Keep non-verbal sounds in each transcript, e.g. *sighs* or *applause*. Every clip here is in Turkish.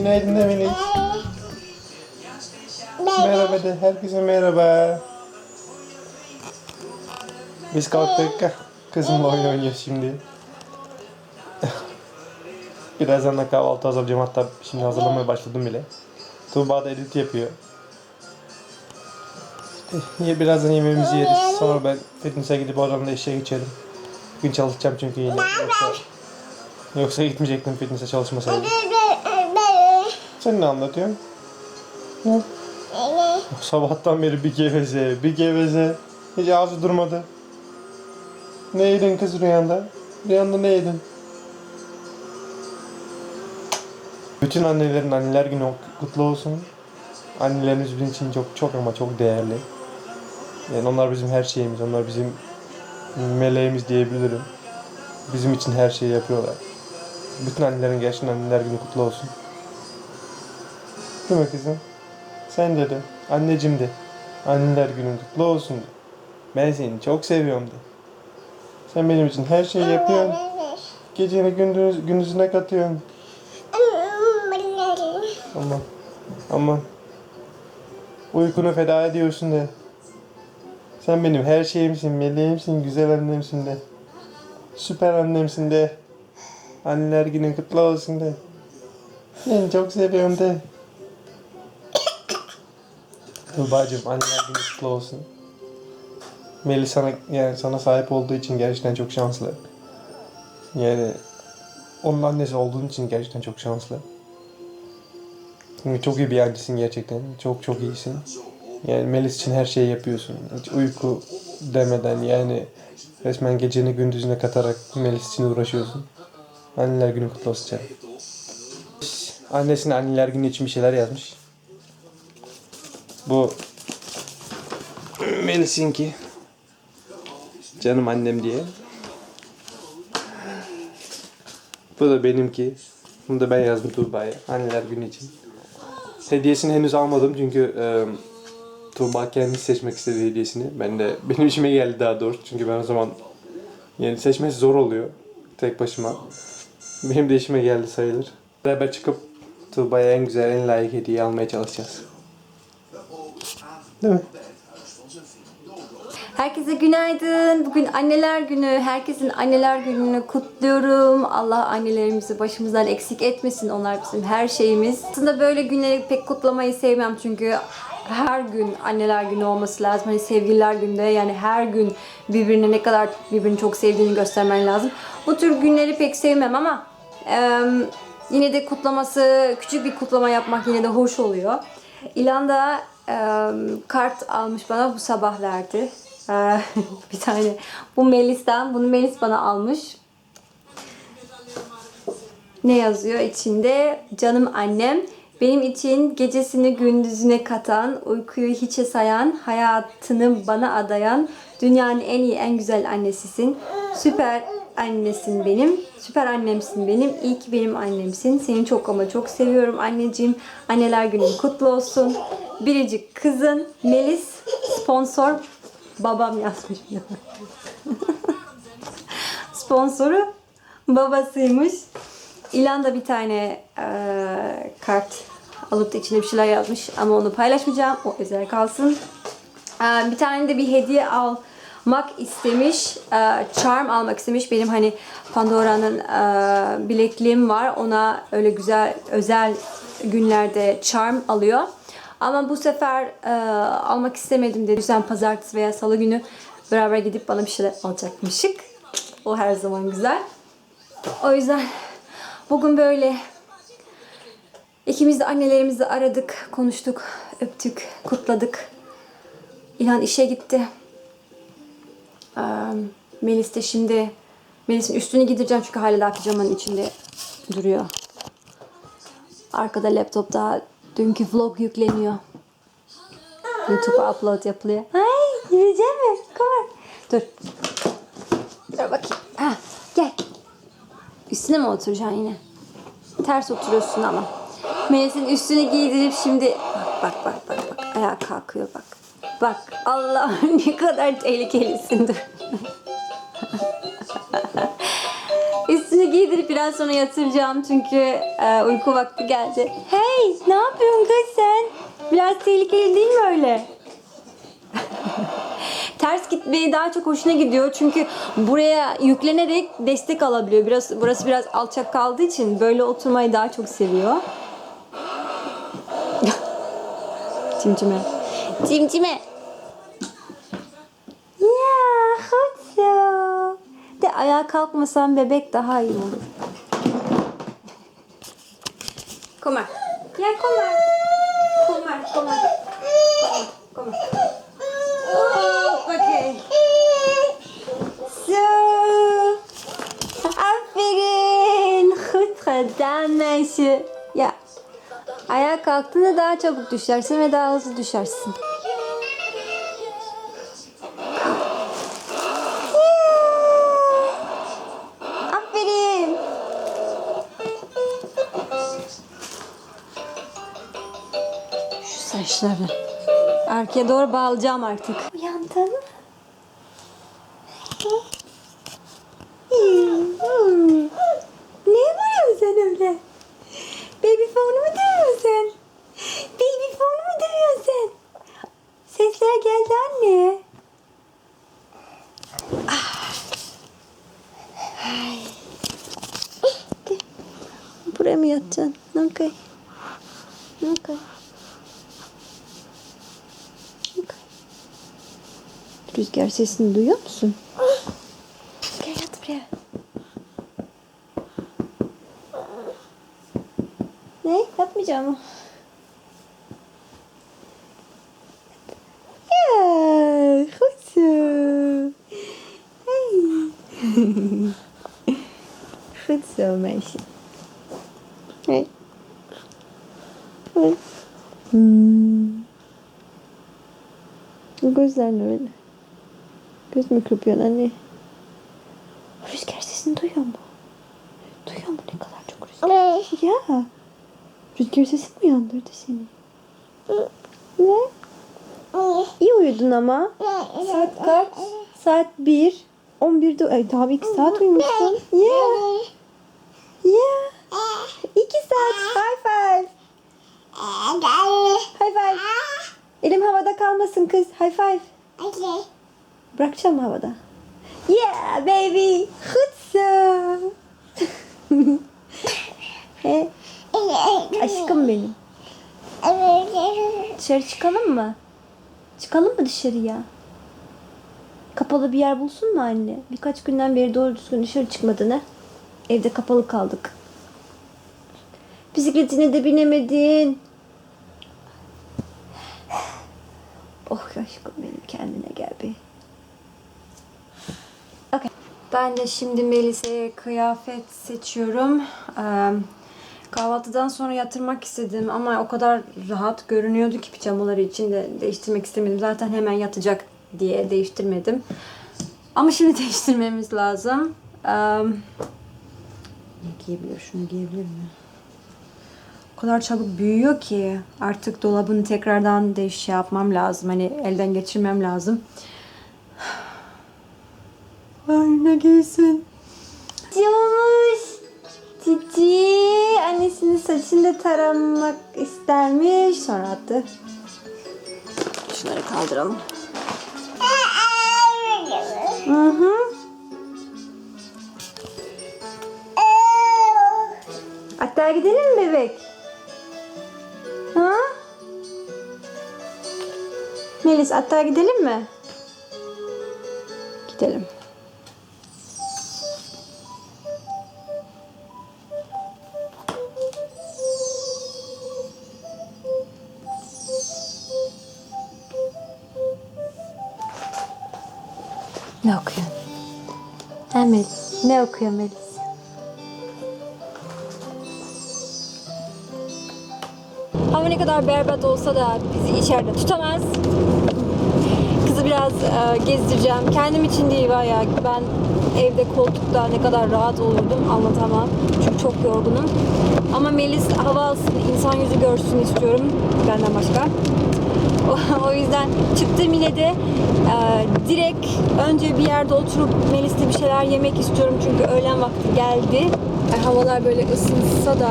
Günaydın de Melis. Merhaba de. Herkese merhaba. Biz kalktık. Kızımla oyun oynuyor şimdi. Birazdan da kahvaltı hazırlayacağım. Hatta şimdi hazırlamaya başladım bile. Tuğba da edit yapıyor. İşte birazdan yemeğimizi yeriz. Sonra ben fitness'e gidip oradan da işe geçerim. Bugün çalışacağım çünkü yine. Yoksa, yoksa gitmeyecektim fitness'e çalışmasaydım. Sen ne anlatıyorsun? Hı? Sabahtan beri bir geveze, bir geveze. Hiç ağzı durmadı. Ne yedin kız rüyanda? Rüyanda ne yedin? Bütün annelerin anneler günü kutlu olsun. Annelerimiz bizim için çok çok ama çok değerli. Yani onlar bizim her şeyimiz, onlar bizim meleğimiz diyebilirim. Bizim için her şeyi yapıyorlar. Bütün annelerin gerçekten anneler günü kutlu olsun. Değil mi kızım? Sen de de. Anneciğim de. Anneler günün kutlu olsun de. Ben seni çok seviyorum de. Sen benim için her şeyi yapıyorsun. Geceni gündüz, gündüzüne katıyorsun. Aman. Aman. Uykunu feda ediyorsun de. Sen benim her şeyimsin, meleğimsin, güzel annemsin de. Süper annemsin de. Anneler günün kutlu olsun de. Seni çok seviyorum de. Tuğba'cığım anneler günü kutlu olsun. Melis sana, yani sana sahip olduğu için gerçekten çok şanslı. Yani onun annesi olduğun için gerçekten çok şanslı. Çünkü çok iyi bir annesin gerçekten. Çok çok iyisin. Yani Melis için her şeyi yapıyorsun. Hiç uyku demeden yani resmen geceni gündüzüne katarak Melis için uğraşıyorsun. Anneler günü kutlu olsun canım. Annesine anneler günü için bir şeyler yazmış. Bu Melis'inki. Canım annem diye. Bu da benimki. Bunu da ben yazdım Tuğba'ya. Anneler günü için. Hediyesini henüz almadım çünkü e, Tuğba kendisi seçmek istedi hediyesini. Ben de *laughs* benim işime geldi daha doğrusu. Çünkü ben o zaman yani seçmesi zor oluyor. Tek başıma. Benim de işime geldi sayılır. Beraber çıkıp Tuğba'ya en güzel, en layık hediye almaya çalışacağız. Herkese günaydın. Bugün anneler günü. Herkesin anneler gününü kutluyorum. Allah annelerimizi başımızdan eksik etmesin. Onlar bizim her şeyimiz. Aslında böyle günleri pek kutlamayı sevmem çünkü her gün anneler günü olması lazım. Hani sevgililer günde yani her gün birbirine ne kadar birbirini çok sevdiğini göstermen lazım. Bu tür günleri pek sevmem ama em, yine de kutlaması, küçük bir kutlama yapmak yine de hoş oluyor. İlan da kart almış bana bu sabah verdi. Ee, *laughs* bir tane bu Melis'ten. Bunu Melis bana almış. Ne yazıyor içinde? Canım annem benim için gecesini gündüzüne katan, uykuyu hiçe sayan, hayatını bana adayan, dünyanın en iyi, en güzel annesisin. Süper annesin benim. Süper annemsin benim. İyi ki benim annemsin. Seni çok ama çok seviyorum anneciğim. Anneler günün kutlu olsun. Biricik kızın Melis sponsor babam yazmış. *laughs* Sponsoru babasıymış. İlan da bir tane eee, kart alıp da içine bir şeyler yazmış ama onu paylaşmayacağım. O özel kalsın. Eee, bir tane de bir hediye almak istemiş. Eee, charm almak istemiş. Benim hani Pandora'nın eee, bilekliğim var. Ona öyle güzel özel günlerde charm alıyor. Ama bu sefer eee, almak istemedim dedi. Yüzden pazartesi veya salı günü beraber gidip bana bir şeyler alacakmışık. O her zaman güzel. O yüzden bugün böyle ikimiz de annelerimizi aradık, konuştuk, öptük, kutladık. İlhan işe gitti. Melis de şimdi Melis'in üstünü giydireceğim çünkü hala daha pijamanın içinde duruyor. Arkada laptopta dünkü vlog yükleniyor. YouTube'a upload yapılıyor. Ay yürüyeceğim mi? On. Dur. Dur bakayım. Ha, gel. Üstüne mi oturacaksın yine? Ters oturuyorsun ama. Melis'in üstünü giydirip şimdi bak bak bak bak bak ayağa kalkıyor bak. Bak Allah *laughs* ne kadar tehlikelisin dur. Giydirip biraz sonra yatıracağım çünkü e, uyku vakti geldi. Hey ne yapıyorsun kız sen? Biraz tehlikeli değil mi öyle? *laughs* Ters gitmeyi daha çok hoşuna gidiyor çünkü buraya yüklenerek destek alabiliyor. Biraz burası biraz alçak kaldığı için böyle oturmayı daha çok seviyor. *laughs* Cimcime. Cimcime. Ya hadi. De ayağa kalkmasan bebek daha iyi olur. Kommer. Ja, kommer. Kommer, kommer. Kommer. Oh, okej. Så. Aferin. Goed gedaan meisje. Ya. Ayağa kalktığında daha çabuk düşersin ve daha hızlı düşersin. Saçları. Arkaya doğru bağlayacağım artık. Uyandın mı? Ne vuruyorsun sen öyle? Baby phone'u mu dövüyorsun sen? Baby phone'u mu dövüyorsun sen? Sesler geldi anne. Buraya mı yatacaksın? Okay. Okay. Okay. Rüzgar sesini duyuyor musun? Gel yat buraya. Ne? Yatmayacağım mı? Ya, kuzum. Hey. Ayşe. *laughs* Hey. Hey. Hmm. Öyle? Göz mü kırpıyorsun anne? Rüzgar sesini duyuyor mu? Duyuyor mu ne kadar çok rüzgar? Ya. Rüzgar sesi mi uyandırdı seni? Ne? İyi uyudun ama. Saat kaç? Saat 1. 11'de ay, daha bir iki saat uyumuşsun. Yeah. Yeah. İki saat. High five. High five. Elim havada kalmasın kız. High five. Bırakacağım havada. Yeah baby. Hutsa. *laughs* He, aşkım benim. Dışarı çıkalım mı? Çıkalım mı dışarıya? Kapalı bir yer bulsun mu anne? Birkaç günden beri doğru düzgün dışarı çıkmadın ha? Evde kapalı kaldık. Bisikletine de binemedin. Oh aşkım benim kendine gel bir. Okay. Ben de şimdi Melisa'ya kıyafet seçiyorum. Ee, kahvaltıdan sonra yatırmak istedim ama o kadar rahat görünüyordu ki pijamaları için de değiştirmek istemedim. Zaten hemen yatacak diye değiştirmedim. Ama şimdi *laughs* değiştirmemiz lazım. Ee, ne giyebilir? Şunu giyebilir mi? O kadar çabuk büyüyor ki artık dolabını tekrardan değiş şey yapmam lazım. Hani elden geçirmem lazım. Giysin. Camış. Cici annesinin saçını da taramak istermiş. Sonra attı. Şunları kaldıralım. Hı hı. Hatta gidelim mi bebek? Ha? Melis hatta gidelim mi? Ne okuyorsun? Ha Melis? Ne okuyor Melis? Hava ne kadar berbat olsa da bizi içeride tutamaz. Kızı biraz e, gezdireceğim. Kendim için değil var ya. Ben evde koltukta ne kadar rahat olurdum anlatamam. Çünkü çok yorgunum. Ama Melis hava alsın, insan yüzü görsün istiyorum. Benden başka. *laughs* O, yüzden çıktım yine de e, direkt önce bir yerde oturup Melis'te bir şeyler yemek istiyorum çünkü öğlen vakti geldi. Ay, havalar böyle ısınsa da *sighs*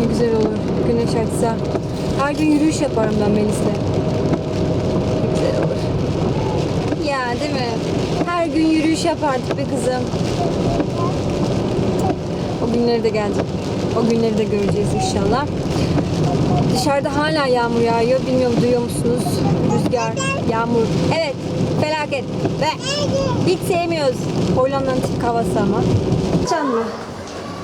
ne güzel olur güneş açsa. Her gün yürüyüş yaparım ben Melis'le. Güzel olur. Ya değil mi? Her gün yürüyüş yapardık be kızım. O günleri de gelecek. O günleri de göreceğiz inşallah. Dışarıda hala yağmur yağıyor. Bilmiyorum duyuyor musunuz? Rüzgar, yağmur. Evet, felaket. Ve hiç sevmiyoruz. Hollanda'nın tipik havası ama. Can?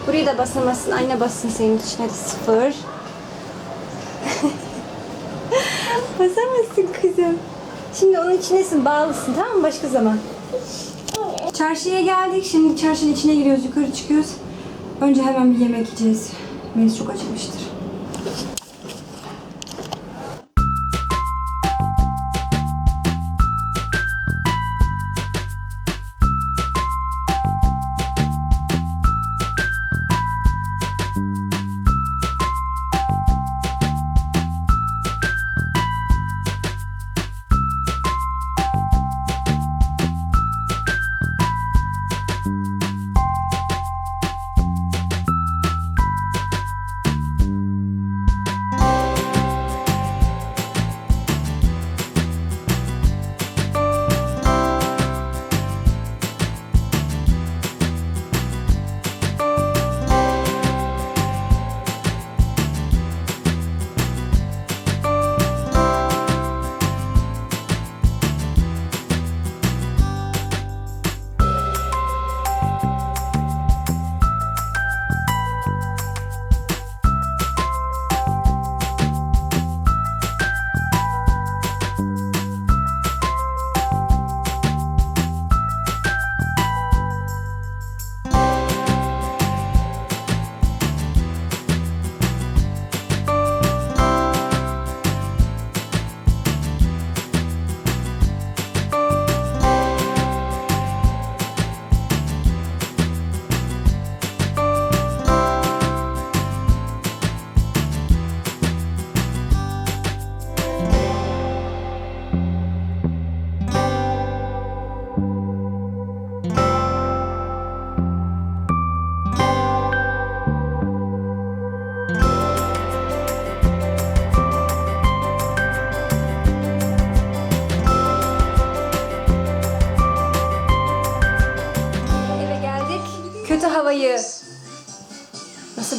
Burayı da basamazsın. Anne bassın senin için. Hadi sıfır. *laughs* Basamazsın kızım. Şimdi onun içindesin, bağlısın tamam mı? Başka zaman. Çarşıya geldik. Şimdi çarşının içine giriyoruz, yukarı çıkıyoruz. Önce hemen bir yemek yiyeceğiz. Melis çok acımıştır.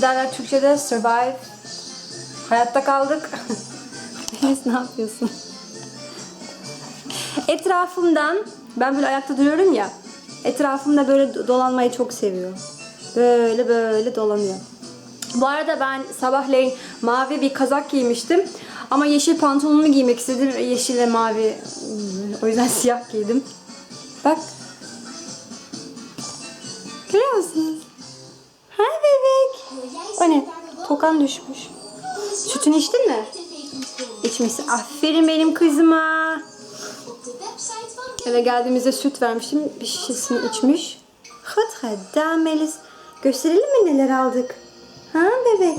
Nasıl derler Türkçe'de survive hayatta kaldık. *laughs* Enes ne yapıyorsun? Etrafımdan ben böyle ayakta duruyorum ya. Etrafımda böyle do- dolanmayı çok seviyor. Böyle böyle dolanıyor. Bu arada ben sabahleyin mavi bir kazak giymiştim. Ama yeşil pantolonumu giymek istedim. Yeşil ve mavi. O yüzden *laughs* siyah giydim. Bak Görüyor musunuz? Ha bebek. O ne? Tokan düşmüş. Sütünü içtin mi? İçmişsin. Aferin benim kızıma. Eve geldiğimizde süt vermiştim. Bir şişesini içmiş. Hadi Melis. Gösterelim mi neler aldık? Ha bebek?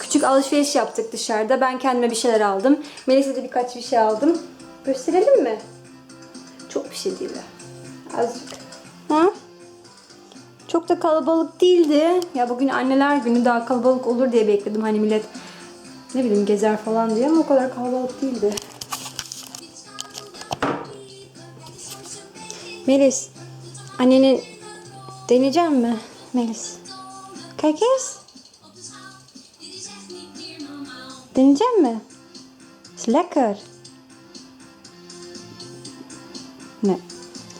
Küçük alışveriş yaptık dışarıda. Ben kendime bir şeyler aldım. Melis'e de birkaç bir şey aldım. Gösterelim mi? Çok bir şey değil. Azıcık. Ha? Çok da kalabalık değildi. Ya bugün anneler günü daha kalabalık olur diye bekledim. Hani millet ne bileyim gezer falan diye ama o kadar kalabalık değildi. Melis, anneni deneyeceğim mi? Melis. Kakes? Deneyeceğim mi? Is lekker. Ne?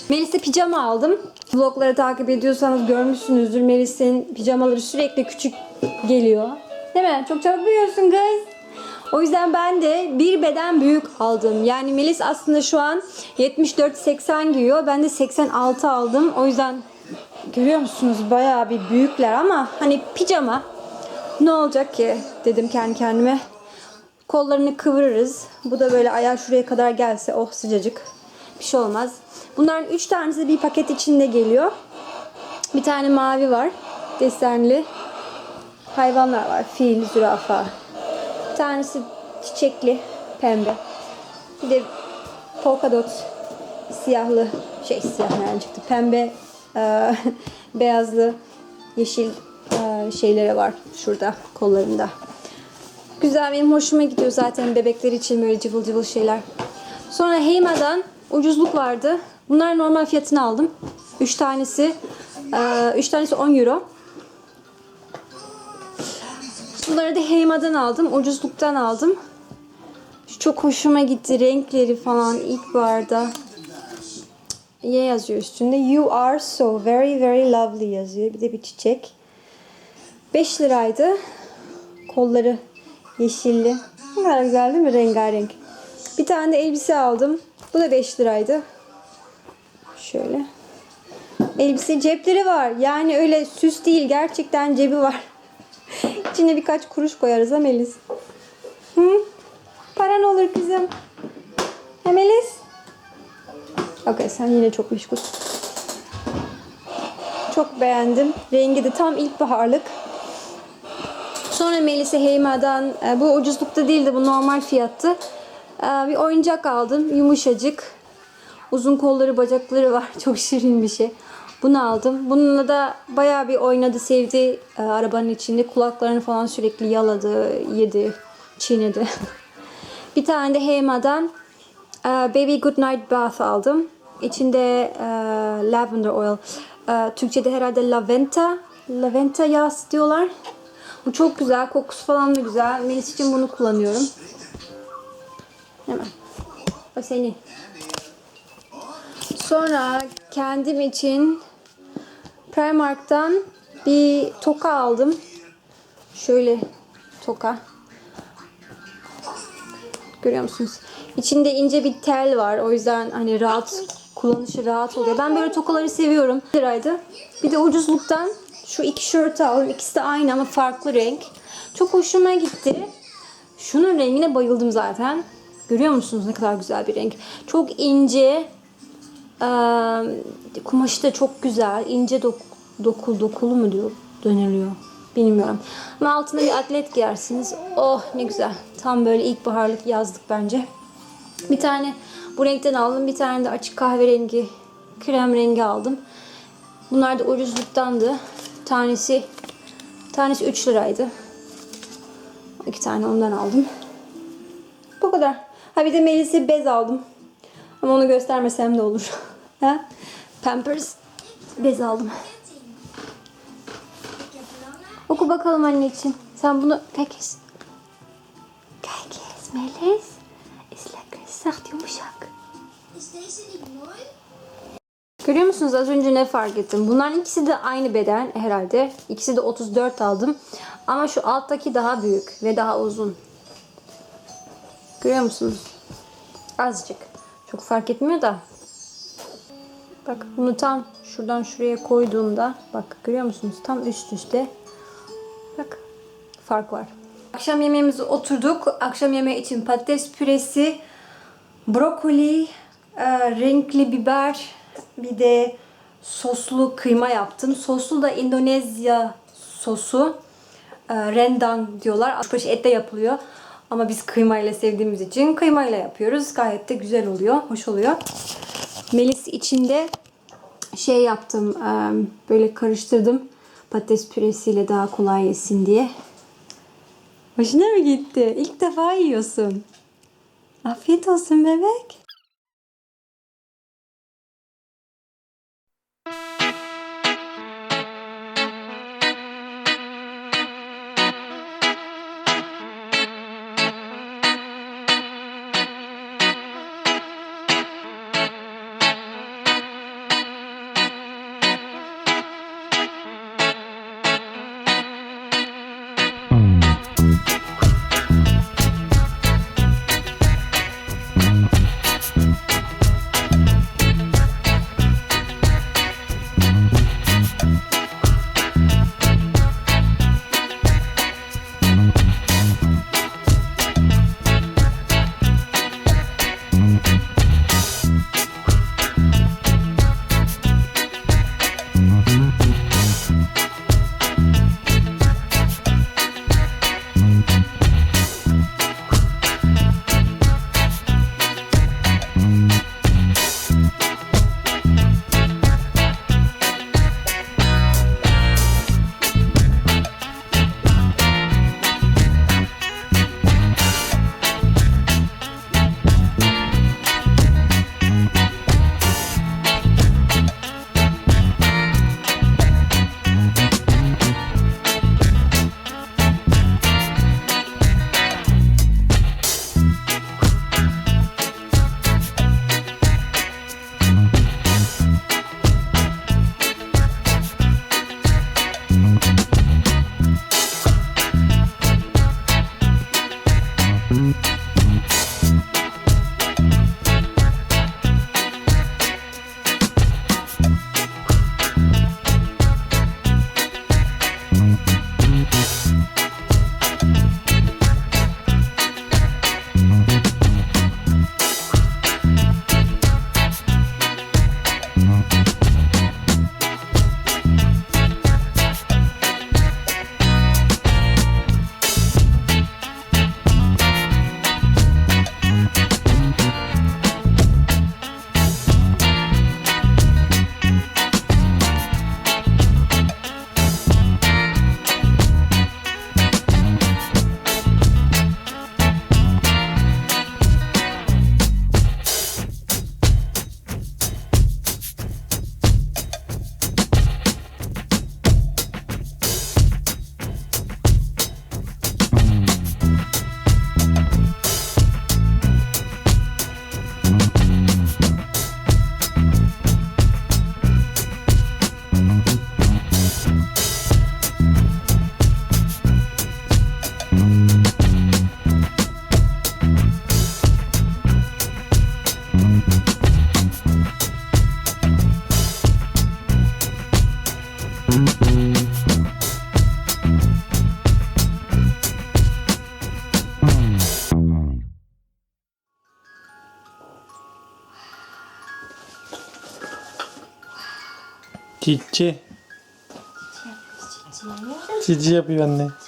Melis'e pijama aldım. Vlogları takip ediyorsanız görmüşsünüzdür. Melis'in pijamaları sürekli küçük geliyor. Değil mi? Çok çabuk büyüyorsun kız. O yüzden ben de bir beden büyük aldım. Yani Melis aslında şu an 74-80 giyiyor. Ben de 86 aldım. O yüzden görüyor musunuz bayağı bir büyükler ama hani pijama ne olacak ki dedim kendi kendime. Kollarını kıvırırız. Bu da böyle ayağı şuraya kadar gelse oh sıcacık. Bir şey olmaz. Bunların 3 tanesi bir paket içinde geliyor. Bir tane mavi var. Desenli. Hayvanlar var. Fil, zürafa. Bir tanesi çiçekli pembe. Bir de polka dot siyahlı şey siyah nereden çıktı pembe e, *laughs* beyazlı yeşil e, şeyleri var şurada kollarında. Güzel benim hoşuma gidiyor zaten bebekler için böyle cıvıl cıvıl şeyler. Sonra Heyma'dan ucuzluk vardı. Bunlar normal fiyatını aldım. 3 tanesi 3 tanesi 10 euro. Bunları da Heyma'dan aldım. Ucuzluktan aldım. Çok hoşuma gitti. Renkleri falan ilkbaharda. Y yazıyor üstünde. You are so very very lovely yazıyor. Bir de bir çiçek. 5 liraydı. Kolları yeşilli. Ne kadar güzel değil mi? Rengarenk. Bir tane de elbise aldım. Bu da 5 liraydı. Şöyle. Elbise cepleri var. Yani öyle süs değil. Gerçekten cebi var. *laughs* İçine birkaç kuruş koyarız ha Melis. Hı? Paran olur kızım. Ha Melis? Okey sen yine çok meşgul. Çok beğendim. Rengi de tam ilkbaharlık. Sonra Melis'e Heyma'dan, e, bu ucuzlukta değildi bu normal fiyattı. E, Bir oyuncak aldım. Yumuşacık. Uzun kolları bacakları var. *laughs* Çok şirin bir şey. Bunu aldım. Bununla da bayağı bir oynadı, sevdi e, arabanın içinde. Kulaklarını falan sürekli yaladı, yedi, çiğnedi. *laughs* bir tane de Heyma'dan e, Baby Goodnight Bath aldım. İçinde e, lavender oil. E, Türkçe'de herhalde laventa. Laventa yağısı diyorlar. Bu çok güzel. Kokusu falan da güzel. Melis için bunu kullanıyorum. Hemen. O senin. Sonra kendim için Primark'tan bir toka aldım. Şöyle toka. Görüyor musunuz? İçinde ince bir tel var. O yüzden hani rahat kullanışı rahat oluyor. Ben böyle tokaları seviyorum. Liraydı. Bir de ucuzluktan şu iki şörtü aldım. İkisi de aynı ama farklı renk. Çok hoşuma gitti. Şunun rengine bayıldım zaten. Görüyor musunuz ne kadar güzel bir renk. Çok ince. Ee, kumaşı da çok güzel. İnce dok dokul dokulu mu diyor dönülüyor. Bilmiyorum. Ama altına bir atlet giyersiniz. Oh ne güzel. Tam böyle ilkbaharlık yazlık bence. Bir tane bu renkten aldım. Bir tane de açık kahverengi krem rengi aldım. Bunlar da ucuzluktandı. Tanesi tanesi 3 liraydı. İki tane ondan aldım. Bu kadar. Ha bir de Melis'e bez aldım. Ama onu göstermesem de olur. *laughs* ha? Pampers bez aldım. Oku bakalım anne için. Sen bunu. Kijk eens Melis. Is lekker zacht yumuşak. Görüyor musunuz az önce ne fark ettim? Bunların ikisi de aynı beden herhalde. İkisi de 34 aldım. Ama şu alttaki daha büyük ve daha uzun. Görüyor musunuz? Azıcık. Çok fark etmiyor da. Bak bunu tam şuradan şuraya koyduğumda bak görüyor musunuz? Tam üst üste. Bak fark var. Akşam yemeğimize oturduk. Akşam yemeği için patates püresi, brokoli, e, renkli biber, bir de soslu kıyma yaptım. Soslu da Endonezya sosu. E, rendang diyorlar. Kuşbaşı etle yapılıyor. Ama biz kıymayla sevdiğimiz için kıymayla yapıyoruz. Gayet de güzel oluyor. Hoş oluyor. Melis içinde şey yaptım. e, Böyle karıştırdım. Patates püresiyle daha kolay yesin diye. Hoşuna mı gitti? İlk defa yiyorsun. Afiyet olsun bebek. Çiçi. Çiçi yapıyor anne. İzlediğiniz